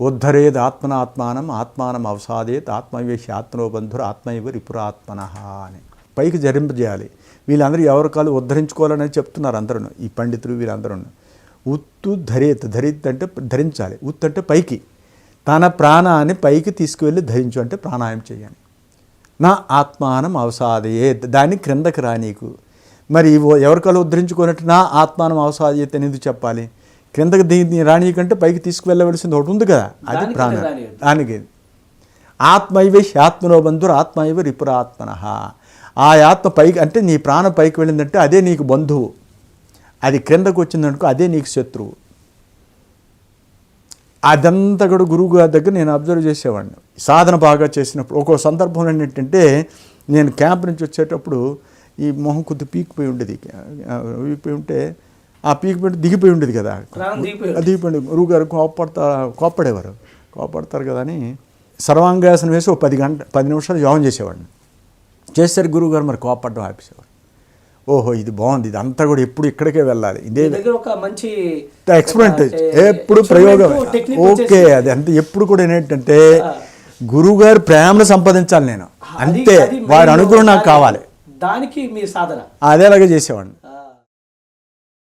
ఉద్ధరేద్ ఆత్మనాత్మానం ఆత్మానం అవసాదేత్ ఆత్మవేశి ఆత్మనోబంధురు ఆత్మైవ రిపురాత్మన అని. పైకి జరింపజేయాలి. వీళ్ళందరూ ఎవరి కాలు ఉద్ధరించుకోవాలని చెప్తున్నారు అందరూ ఈ పండితులు వీళ్ళందరూ ఉత్తు ధరేత్ ధరిత్ అంటే ధరించాలి. ఉత్ అంటే పైకి. తన ప్రాణాన్ని పైకి తీసుకువెళ్ళి ధరించు అంటే ప్రాణాయామం చేయాలి. నా ఆత్మానం అవసాదయే దాన్ని క్రిందకి రా నీకు మరి ఓ- ఉద్ధరించుకున్నట్టు నా ఆత్మానం అవసాదయత్ అనేది చెప్పాలి? క్రిందకి దీన్ని రానీకంటే పైకి తీసుకువెళ్ళవలసింది ఒకటి ఉంది కదా అది ప్రాణం. దానికి ఆత్మైవే ఆత్మనో బంధురు ఆత్మైవ రిపురాత్మన. ఆ ఆత్మ పైకి అంటే నీ ప్రాణం పైకి వెళ్ళిందంటే అదే నీకు బంధువు. అది క్రిందకు వచ్చిందనుకో అదే నీకు శత్రువు. అదంతా కూడా గురువు గారి దగ్గర నేను అబ్జర్వ్ చేసేవాడిని. సాధన బాగా చేసినప్పుడు. ఒక్కో సందర్భంలో ఏంటంటే నేను క్యాంప్ నుంచి వచ్చేటప్పుడు ఈ మొహం కొద్ది పీకిపోయి ఉండేది. పీకిపోయి ఉంటే ఆ పీకిపోయి దిగిపోయి ఉండేది కదా. దిగిపోయింది గురువు గారు కోపడతా కోపడేవారు కోపడతారు కదా అని సర్వాంగాసనం వేసి ఒక పది గంట పది నిమిషాలు యోగం చేసేవాడిని. చేస్తారు గురువు గారు మరి కోపడడం ఆపేసేవారు. ఓహో ఇది బాగుంది. ఇది అంతా కూడా ఎప్పుడు ఇక్కడికే వెళ్ళాలి. ఇదే ఒక మంచి ఎక్స్పెరిమెంట్. ఎప్పుడు ప్రయోగం ఓకే అది అంతే ఎప్పుడు కూడా ఏంటంటే. గురువు గారి ప్రేమను సంపాదించాలి నేను. అంతే. వారి అనుగ్రహం నాకు కావాలి. దానికి మీ సాధన. అదేలాగా చేసేవాడిని.